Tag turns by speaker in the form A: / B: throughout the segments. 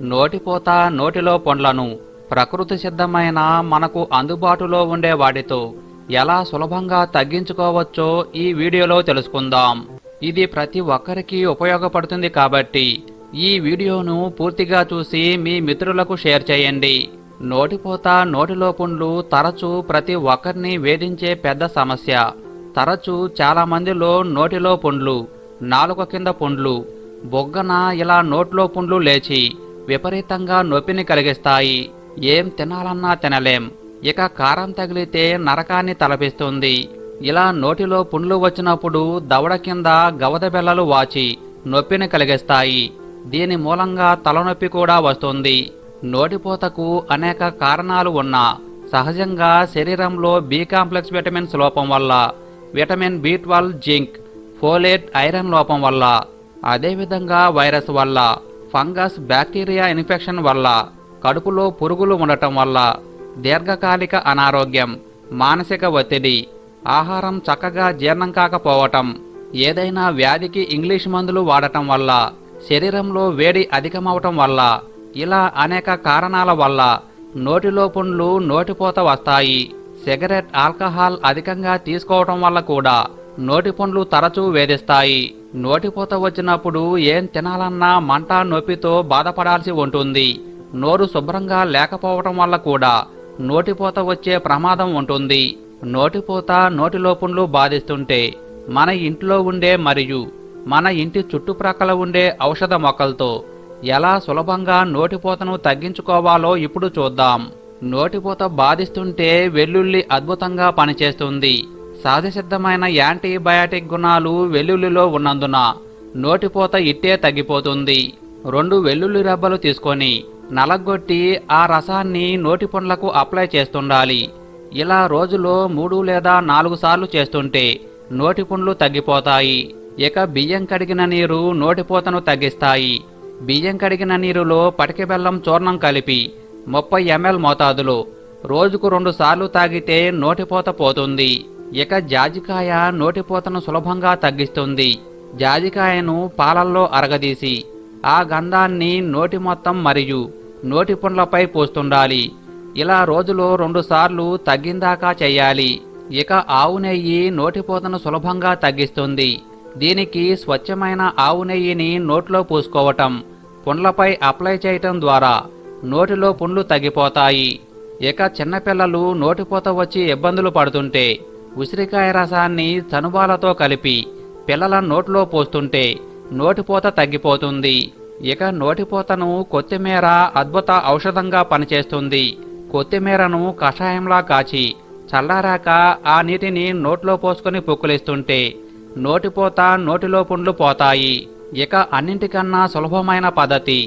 A: నోటిపోత నోటిలో పండ్లను ప్రకృతి సిద్ధమైన మనకు అందుబాటులో ఉండే వాటితో ఎలా సులభంగా తగ్గించుకోవచ్చో ఈ వీడియోలో తెలుసుకుందాం. ఇది ప్రతి ఒక్కరికి ఉపయోగపడుతుంది కాబట్టి ఈ వీడియోను పూర్తిగా చూసి మీ మిత్రులకు షేర్ చేయండి. నోటిపోత నోటిలో పుండ్లు తరచూ ప్రతి ఒక్కరిని వేధించే పెద్ద సమస్య. తరచూ చాలా మందిలో నోటిలో పుండ్లు నాలుక కింద పుండ్లు బొగ్గన ఇలా నోట్లో పుండ్లు లేచి విపరీతంగా నొప్పిని కలిగిస్తాయి. ఏం తినాలన్నా తినలేం. ఇక కారం తగిలితే నరకాన్ని తలపిస్తుంది. ఇలా నోటిలో పుండ్లు వచ్చినప్పుడు దవడ కింద గవదబెల్లలు వాచి నొప్పిని కలిగిస్తాయి. దీని మూలంగా తలనొప్పి కూడా వస్తుంది. నోటిపోతకు అనేక కారణాలు ఉన్నా. సహజంగా శరీరంలో బి కాంప్లెక్స్ విటమిన్స్ లోపం వల్ల vitamin B twelve zinc folate iron లోపం వల్ల అదేవిధంగా వైరస్ వల్ల ఫంగస్ బ్యాక్టీరియా ఇన్ఫెక్షన్ వల్ల కడుపులో పురుగులు ఉండటం వల్ల దీర్ఘకాలిక అనారోగ్యం మానసిక ఒత్తిడి ఆహారం చక్కగా జీర్ణం కాకపోవటం ఏదైనా వ్యాధికి ఇంగ్లీష్ మందులు వాడటం వల్ల శరీరంలో వేడి అధికమవటం వల్ల ఇలా అనేక కారణాల వల్ల నోటిలో పుండ్లు నోటిపోత వస్తాయి. సిగరెట్ ఆల్కహాల్ అధికంగా తీసుకోవటం వల్ల కూడా నోటి పండ్లు తరచూ వేధిస్తాయి. నోటిపోత వచ్చినప్పుడు ఏం తినాలన్నా మంట నొప్పితో బాధపడాల్సి ఉంటుంది. నోరు శుభ్రంగా లేకపోవటం వల్ల కూడా నోటిపోత వచ్చే ప్రమాదం ఉంటుంది. నోటిపోత నోటి పుండ్లు బాధిస్తుంటే మన ఇంట్లో ఉండే మరియు మన ఇంటి చుట్టుప్రక్కల ఉండే ఔషధ మొక్కలతో ఎలా సులభంగా నోటిపోతను తగ్గించుకోవాలో ఇప్పుడు చూద్దాం. నోటిపోత బాధిస్తుంటే వెల్లుల్లి అద్భుతంగా పనిచేస్తుంది. సహజసిద్ధమైన యాంటీబయాటిక్ గుణాలు వెల్లుల్లిలో ఉన్నందున నోటిపోత ఇట్టే తగ్గిపోతుంది. రెండు వెల్లుల్లి రెబ్బలు తీసుకొని నలగొట్టి ఆ రసాన్ని నోటి పండ్లకు అప్లై చేస్తుండాలి. ఇలా రోజులో మూడు లేదా నాలుగు సార్లు చేస్తుంటే నోటి పుండ్లు తగ్గిపోతాయి. ఇక బియ్యం కడిగిన నీరు నోటిపోతను తగ్గిస్తాయి. బియ్యం కడిగిన నీరులో పటిక బెల్లం చూర్ణం కలిపి ముప్పై ఎంఎల్ మోతాదులో రోజుకు రెండు సార్లు తాగితే నోటిపోత పోతుంది. ఇక జాజికాయ నోటిపోతను సులభంగా తగ్గిస్తుంది. జాజికాయను పాలల్లో అరగదీసి ఆ గంధాన్ని నోటి మొత్తం మరియు నోటి పుండ్లపై పోస్తుండాలి. ఇలా రోజులో రెండుసార్లు తగ్గిందాకా చెయ్యాలి ఇక ఆవు నెయ్యి నోటిపోతను సులభంగా తగ్గిస్తుంది. దీనికి స్వచ్ఛమైన ఆవు నెయ్యిని నోట్లో పూసుకోవటం పుండ్లపై అప్లై చేయటం ద్వారా నోటిలో పుండ్లు తగ్గిపోతాయి. ఇక చిన్నపిల్లలు నోటిపోత వచ్చి ఇబ్బందులు పడుతుంటే ఉసిరికాయ రసాన్ని చనుబాలతో కలిపి పిల్లల నోట్లో పోస్తుంటే నోటిపోత తగ్గిపోతుంది. ఇక నోటిపోతను కొత్తిమీర అద్భుత ఔషధంగా పనిచేస్తుంది. కొత్తిమీరను కషాయంలా కాచి చల్లారాక ఆ నీటిని నోట్లో పోసుకొని పుక్కులిస్తుంటే నోటిపోత నోటిలో పుండ్లు పోతాయి. ఇక అన్నింటికన్నా సులభమైన పద్ధతి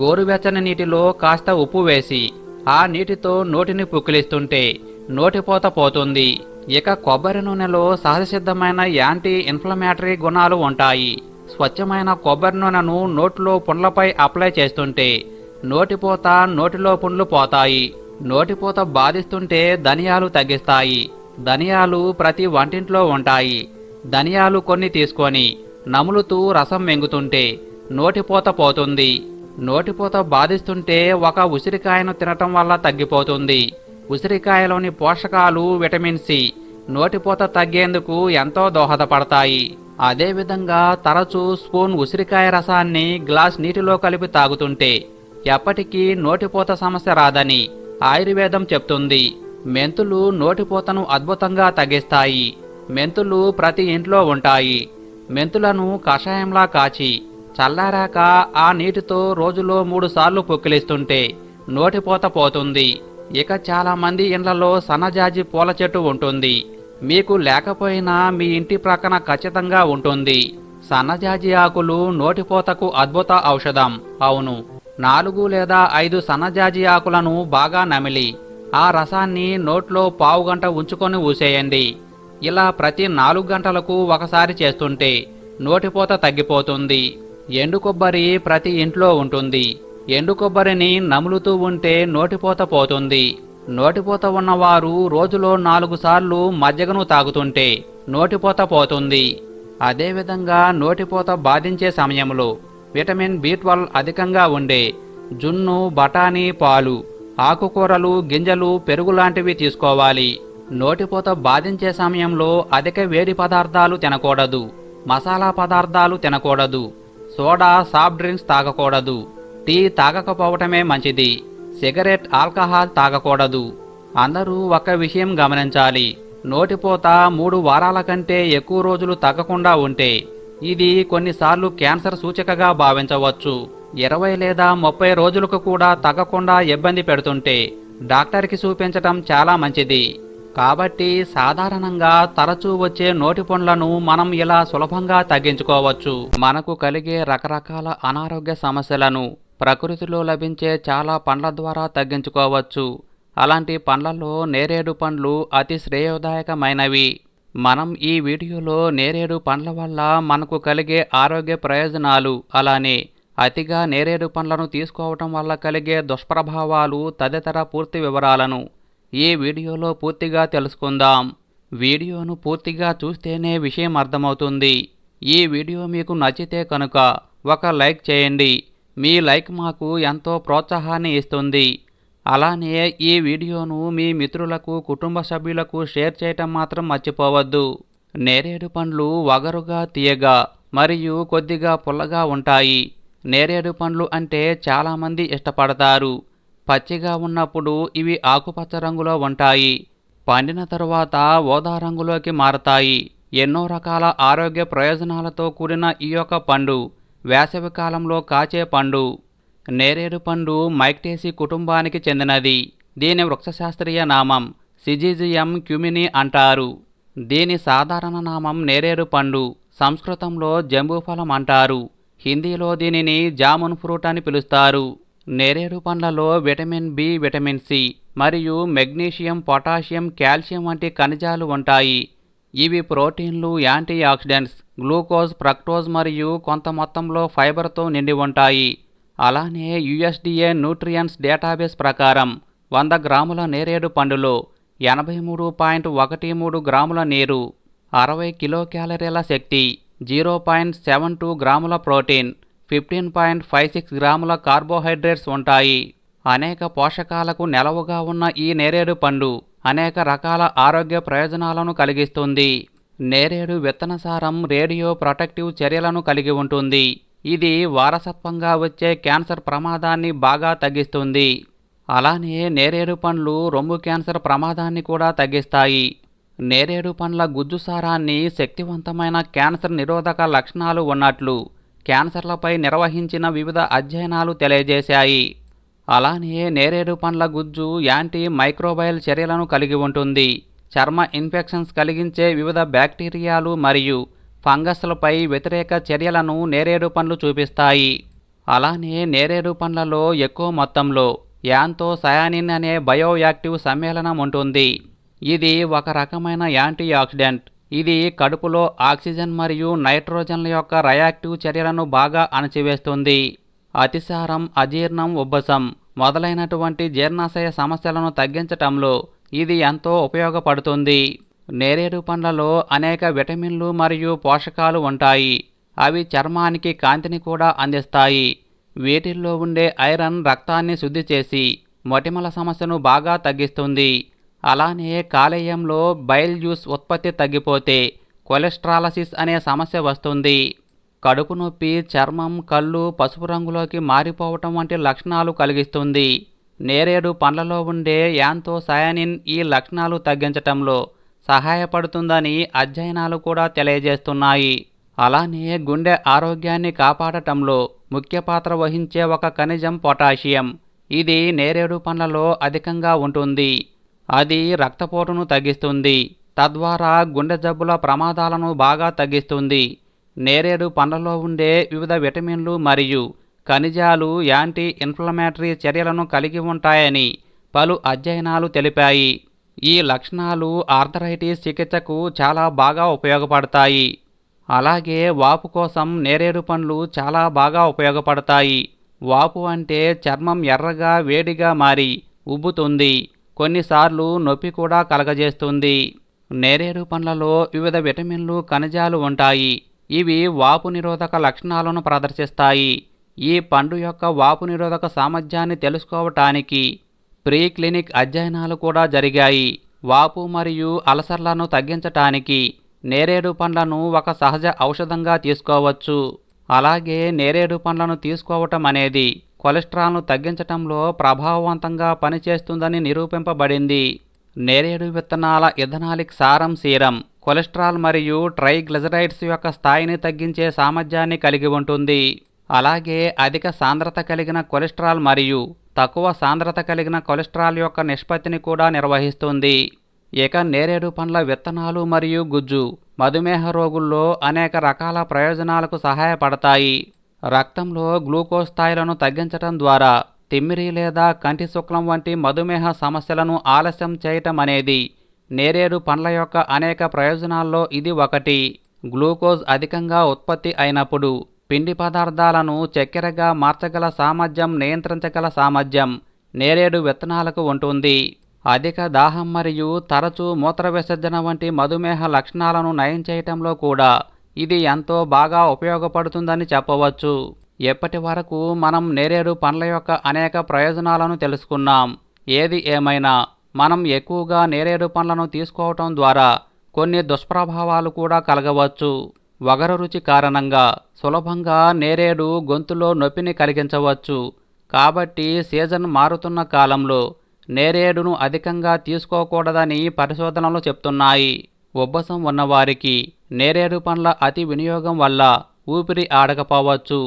A: గోరువెచ్చని నీటిలో కాస్త ఉప్పు వేసి ఆ నీటితో నోటిని పుక్కిలిస్తుంటే నోటిపోత పోతుంది. ఇక కొబ్బరి నూనెలో సహజసిద్ధమైన యాంటీ ఇన్ఫ్లమేటరీ గుణాలు ఉంటాయి. స్వచ్ఛమైన కొబ్బరి నూనెను నోట్లో పుండ్లపై అప్లై చేస్తుంటే నోటిపోత నోటిలో పుండ్లు పోతాయి. నోటిపోత బాధిస్తుంటే ధనియాలు తగ్గిస్తాయి. ధనియాలు ప్రతి వంటింట్లో ఉంటాయి. ధనియాలు కొన్ని తీసుకొని నములుతూ రసం మెంగుతుంటే నోటిపోత పోతుంది. నోటిపోత బాధిస్తుంటే ఒక ఉసిరికాయను తినటం వల్ల తగ్గిపోతుంది. ఉసిరికాయలోని పోషకాలు విటమిన్ సి నోటిపోత తగ్గేందుకు ఎంతో దోహదపడతాయి. అదేవిధంగా తరచూ స్పూన్ ఉసిరికాయ రసాన్ని గ్లాస్ నీటిలో కలిపి తాగుతుంటే ఎప్పటికీ నోటిపోత సమస్య రాదని ఆయుర్వేదం చెప్తుంది. మెంతులు నోటిపోతను అద్భుతంగా తగ్గిస్తాయి. మెంతులు ప్రతి ఇంట్లో ఉంటాయి. మెంతులను కషాయంలా కాచి చల్లారాక ఆ నీటితో రోజులో మూడుసార్లు పొక్కిలిస్తుంటే నోటిపోత పోతుంది. ఇక చాలా మంది ఇండ్లలో సన్నజాజి పూల చెట్టు ఉంటుంది. మీకు లేకపోయినా మీ ఇంటి ప్రక్కన ఖచ్చితంగా ఉంటుంది. సన్నజాజి ఆకులు నోటిపోతకు అద్భుత ఔషధం. అవును నాలుగు లేదా ఐదు సన్నజాజి ఆకులను బాగా నమిలి ఆ రసాన్ని నోట్లో పావు గంట ఉంచుకొని ఊసేయండి. ఇలా ప్రతి నాలుగు గంటలకు ఒకసారి చేస్తుంటే నోటిపోత తగ్గిపోతుంది. ఎండు కొబ్బరి ప్రతి ఇంట్లో ఉంటుంది. ఎండు కొబ్బరిని నములుతూ ఉంటే నోటిపోత పోతుంది. నోటిపోత ఉన్నవారు రోజులో నాలుగు సార్లు మజ్జగను తాగుతుంటే నోటిపోత పోతుంది. అదేవిధంగా నోటిపోత బాధించే సమయంలో విటమిన్ బి ట్వెల్వ్ అధికంగా ఉండే జున్ను బఠానీ పాలు ఆకుకూరలు గింజలు పెరుగు లాంటివి తీసుకోవాలి. నోటిపోత బాధించే సమయంలో అధిక వేడి పదార్థాలు తినకూడదు. మసాలా పదార్థాలు తినకూడదు. సోడా సాఫ్ట్ డ్రింక్స్ తాగకూడదు. టీ తాగకపోవటమే మంచిది. సిగరెట్ ఆల్కహాల్ తాగకూడదు. అందరూ ఒక విషయం గమనించాలి. నోటిపోత మూడు వారాల కంటే ఎక్కువ రోజులు తగ్గకుండా ఉంటే ఇది కొన్నిసార్లు క్యాన్సర్ సూచికగా భావించవచ్చు. ఇరవై లేదా ముప్పై రోజులకు కూడా తగ్గకుండా ఇబ్బంది పెడుతుంటే డాక్టర్కి చూపించటం చాలా మంచిది. కాబట్టి సాధారణంగా తరచూ వచ్చే నోటి పండ్లను మనం ఇలా సులభంగా తగ్గించుకోవచ్చు. మనకు కలిగే రకరకాల అనారోగ్య సమస్యలను ప్రకృతిలో లభించే చాలా పండ్ల ద్వారా తగ్గించుకోవచ్చు. అలాంటి పండ్లలో నేరేడు పండ్లు అతి శ్రేయోదాయకమైనవి. మనం ఈ వీడియోలో నేరేడు పండ్ల వల్ల మనకు కలిగే ఆరోగ్య ప్రయోజనాలు అలానే అతిగా నేరేడు పండ్లను తీసుకోవటం వల్ల కలిగే దుష్ప్రభావాలు తదితర పూర్తి వివరాలను ఈ వీడియోలో పూర్తిగా తెలుసుకుందాం. వీడియోను పూర్తిగా చూస్తేనే విషయం అర్థమవుతుంది. ఈ వీడియో మీకు నచ్చితే కనుక ఒక లైక్ చేయండి. మీ లైక్ మాకు ఎంతో ప్రోత్సాహాన్ని ఇస్తుంది. అలానే ఈ వీడియోను మీ మిత్రులకు కుటుంబ సభ్యులకు షేర్ చేయటం మాత్రం మర్చిపోవద్దు. నేరేడు పండ్లు వగరుగా తీయగా మరియు కొద్దిగా పుల్లగా ఉంటాయి. నేరేడు పండ్లు అంటే చాలామంది ఇష్టపడతారు. పచ్చిగా ఉన్నప్పుడు ఇవి ఆకుపచ్చ రంగులో ఉంటాయి. పండిన తరువాత ఓదా రంగులోకి మారతాయి. ఎన్నో రకాల ఆరోగ్య ప్రయోజనాలతో కూడిన ఈ యొక్క పండు. వేసవి కాలంలో కాచే పండు. నేరేడు పండు మైక్టేసి కుటుంబానికి చెందినది. దీని వృక్షశాస్త్రీయ నామం సిజిజియం క్యుమిని అంటారు. దీని సాధారణ నామం నేరేడు పండు. సంస్కృతంలో జంబూఫలం అంటారు. హిందీలో దీనిని జామున్ ఫ్రూట్ అని పిలుస్తారు. నేరేడు పండ్లలో విటమిన్ బి విటమిన్ సి మరియు మెగ్నీషియం పొటాషియం కాల్షియం వంటి ఖనిజాలు ఉంటాయి. ఇవి ప్రోటీన్లు యాంటీ ఆక్సిడెంట్స్ గ్లూకోజ్ ప్రక్టోజ్ మరియు కొంత మొత్తంలో ఫైబర్తో నిండి ఉంటాయి. అలానే యుఎస్డిఏ న్యూట్రియన్స్ డేటాబేస్ ప్రకారం వంద గ్రాముల నేరేడు పండులో ఎనభై మూడు పాయింట్ ఒకటి మూడు గ్రాముల నీరు అరవై కిలో క్యాలరీల శక్తి జీరో పాయింట్ సెవెన్ టూ గ్రాముల protein fifteen point five six గ్రాముల కార్బోహైడ్రేట్స్ ఉంటాయి. అనేక పోషకాలకు నెలవుగా ఉన్న ఈ నేరేడు పండు అనేక రకాల ఆరోగ్య ప్రయోజనాలను కలిగిస్తుంది. నేరేడు విత్తనసారం రేడియో ప్రొటెక్టివ్ చర్యలను కలిగి ఉంటుంది. ఇది వారసత్వంగా వచ్చే క్యాన్సర్ ప్రమాదాన్ని బాగా తగ్గిస్తుంది. అలానే నేరేడు పండ్లు రొమ్ము క్యాన్సర్ ప్రమాదాన్ని కూడా తగ్గిస్తాయి. నేరేడు పండ్ల గుజ్జు సారాన్ని శక్తివంతమైన క్యాన్సర్ నిరోధక లక్షణాలు ఉన్నట్లు క్యాన్సర్లపై నిర్వహించిన వివిధ అధ్యయనాలు తెలియజేశాయి. అలానే నేరేడు పండ్ల గుజ్జు యాంటీ మైక్రోబయల్ చర్యలను కలిగి ఉంటుంది. చర్మ ఇన్ఫెక్షన్స్ కలిగించే వివిధ బ్యాక్టీరియాలు మరియు ఫంగస్లపై వ్యతిరేక చర్యలను నేరేడు పండ్లు చూపిస్తాయి. అలానే నేరేడు పండ్లలో ఎక్కువ మొత్తంలో యాంతో సయానిన్ అనే బయోయాక్టివ్ సమ్మేళనం ఉంటుంది. ఇది ఒక రకమైన యాంటీ ఆక్సిడెంట్ ఇది కడుపులో ఆక్సిజన్ మరియు నైట్రోజన్ల యొక్క రయాక్టివ్ చర్యలను బాగా అణచివేస్తుంది. అతిసారం అజీర్ణం ఉబ్బసం మొదలైనటువంటి జీర్ణాశయ సమస్యలను తగ్గించటంలో ఇది ఎంతో ఉపయోగపడుతుంది. నేరేడు పండ్లలో అనేక విటమిన్లు మరియు పోషకాలు ఉంటాయి. అవి చర్మానికి కాంతిని కూడా అందిస్తాయి. వీటిల్లో ఉండే ఐరన్ రక్తాన్ని శుద్ధి చేసి మొటిమల సమస్యను బాగా తగ్గిస్తుంది. అలానే కాలేయంలో బైల్ జ్యూస్ ఉత్పత్తి తగ్గిపోతే కొలెస్ట్రాలసిస్ అనే సమస్య వస్తుంది. కడుపు నొప్పి చర్మం కళ్ళు పసుపు రంగులోకి మారిపోవటం వంటి లక్షణాలు కలిగిస్తుంది. నేరేడు పండ్లలో ఉండే యాంతో సయానిన్ ఈ లక్షణాలు తగ్గించటంలో సహాయపడుతుందని అధ్యయనాలు కూడా తెలియజేస్తున్నాయి. అలానే గుండె ఆరోగ్యాన్ని కాపాడటంలో ముఖ్య పాత్ర వహించే ఒక ఖనిజం పొటాషియం. ఇది నేరేడు పండ్లలో అధికంగా ఉంటుంది. అది రక్తపోటును తగ్గిస్తుంది. తద్వారా గుండె జబ్బుల ప్రమాదాలను బాగా తగ్గిస్తుంది. నేరేడు పండ్లలో ఉండే వివిధ విటమిన్లు మరియు ఖనిజాలు యాంటీ ఇన్ఫ్లమేటరీ చర్యలను కలిగి ఉంటాయని పలు అధ్యయనాలు తెలిపాయి. ఈ లక్షణాలు ఆర్థరైటిస్ చికిత్సకు చాలా బాగా ఉపయోగపడతాయి. అలాగే వాపు కోసం నేరేడు పండ్లు చాలా బాగా ఉపయోగపడతాయి. వాపు అంటే చర్మం ఎర్రగా వేడిగా మారి ఉబ్బుతుంది. కొన్నిసార్లు నొప్పి కూడా కలగజేస్తుంది. నేరేడు పండ్లలో వివిధ విటమిన్లు ఖనిజాలు ఉంటాయి. ఇవి వాపు నిరోధక లక్షణాలను ప్రదర్శిస్తాయి. ఈ పండు యొక్క వాపు నిరోధక సామర్థ్యాన్ని తెలుసుకోవటానికి ప్రీ క్లినిక్ అధ్యయనాలు కూడా జరిగాయి. వాపు మరియు అలసర్లను తగ్గించటానికి నేరేడు పండ్లను ఒక సహజ ఔషధంగా తీసుకోవచ్చు. అలాగే నేరేడు పండ్లను తీసుకోవటం అనేది కొలెస్ట్రాల్ను తగ్గించటంలో ప్రభావవంతంగా పనిచేస్తుందని నిరూపింపబడింది. నేరేడు విత్తనాల ఇథనాలిక్ సారం సీరం. కొలెస్ట్రాల్ మరియు ట్రైగ్లిజరైడ్స్ యొక్క స్థాయిని తగ్గించే సామర్థ్యాన్ని కలిగి ఉంటుంది. అలాగే అధిక సాంద్రత కలిగిన కొలెస్ట్రాల్ మరియు తక్కువ సాంద్రత కలిగిన కొలెస్ట్రాల్ యొక్క నిష్పత్తిని కూడా నిర్వహిస్తుంది. ఇక నేరేడు పండ్ల విత్తనాలు మరియు గుజ్జు మధుమేహ రోగుల్లో అనేక రకాల ప్రయోజనాలకు సహాయపడతాయి. రక్తంలో గ్లూకోజ్ స్థాయిలను తగ్గించటం ద్వారా తిమ్మిరి లేదా కంటి శుక్లం వంటి మధుమేహ సమస్యలను ఆలస్యం చేయటం అనేది నేరేడు పండ్ల యొక్క అనేక ప్రయోజనాల్లో ఇది ఒకటి. గ్లూకోజ్ అధికంగా ఉత్పత్తి అయినప్పుడు పిండి పదార్థాలను చక్కెరగా మార్చగల సామర్థ్యం నియంత్రించగల సామర్థ్యం నేరేడు విత్తనాలకు ఉంటుంది. అధిక దాహం మరియు తరచూ మూత్ర విసర్జన వంటి మధుమేహ లక్షణాలను నయం చేయటంలో కూడా ఇది ఎంతో బాగా ఉపయోగపడుతుందని చెప్పవచ్చు. ఎప్పటి వరకు మనం నేరేడు పండ్ల యొక్క అనేక ప్రయోజనాలను తెలుసుకున్నాం? ఏది ఏమైనా? మనం ఎక్కువగా నేరేడు పండ్లను తీసుకోవటం ద్వారా కొన్ని దుష్ప్రభావాలు కూడా కలగవచ్చు. వగరు రుచి కారణంగా సులభంగా నేరేడు గొంతులో నొప్పిని కలిగించవచ్చు. కాబట్టి సీజన్ మారుతున్న కాలంలో నేరేడును అధికంగా తీసుకోకూడదని పరిశోధనలు చెప్తున్నాయి. ఉబ్బసం ఉన్నవారికి నేరేడు పండ్ల అతి వినియోగం వల్ల ఊపిరి ఆడకపోవచ్చు.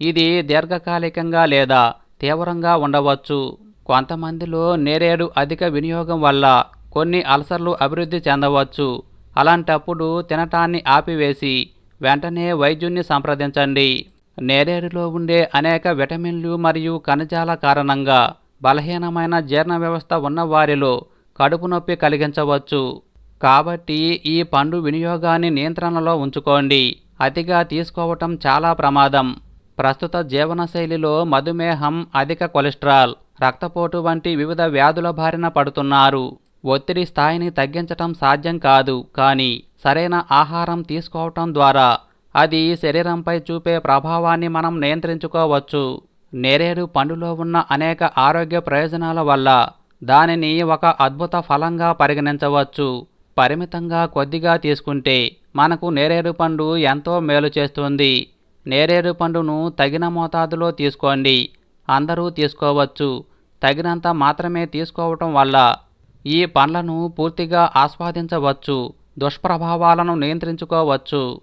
A: ఇది దీర్ఘకాలికంగా లేదా తీవ్రంగా ఉండవచ్చు. కొంతమందిలో నేరేడు అధిక వినియోగం వల్ల కొన్ని అల్సర్లు అభివృద్ధి చెందవచ్చు. అలాంటప్పుడు తినటాన్ని ఆపివేసి వెంటనే వైద్యుణ్ణి సంప్రదించండి. నేరేడులో ఉండే అనేక విటమిన్లు మరియు ఖనిజాల కారణంగా బలహీనమైన జీర్ణ వ్యవస్థ ఉన్న వారిలో కడుపు నొప్పి కలిగించవచ్చు. కాబట్టి ఈ పండు వినియోగాన్ని నియంత్రణలో ఉంచుకోండి. అతిగా తీసుకోవటం చాలా ప్రమాదం. ప్రస్తుత జీవనశైలిలో మధుమేహం అధిక కొలెస్ట్రాల్. రక్తపోటు వంటి వివిధ వ్యాధుల బారిన పడుతున్నారు. ఒత్తిడి స్థాయిని తగ్గించటం సాధ్యం కాదు. కానీ సరైన ఆహారం తీసుకోవటం ద్వారా అది శరీరంపై చూపే ప్రభావాన్ని మనం నియంత్రించుకోవచ్చు. నేరేడు పండులో ఉన్న అనేక ఆరోగ్య ప్రయోజనాల వల్ల దానిని ఒక అద్భుత ఫలంగా పరిగణించవచ్చు. పరిమితంగా కొద్దిగా తీసుకుంటే మనకు నేరేడు పండు ఎంతో మేలు చేస్తుంది. నేరేడు పండును తగిన మోతాదులో తీసుకోండి. అందరూ తీసుకోవచ్చు. తగినంత మాత్రమే తీసుకోవటం వల్ల ఈ పండ్లను పూర్తిగా ఆస్వాదించవచ్చు. దుష్ప్రభావాలను నియంత్రించుకోవచ్చు.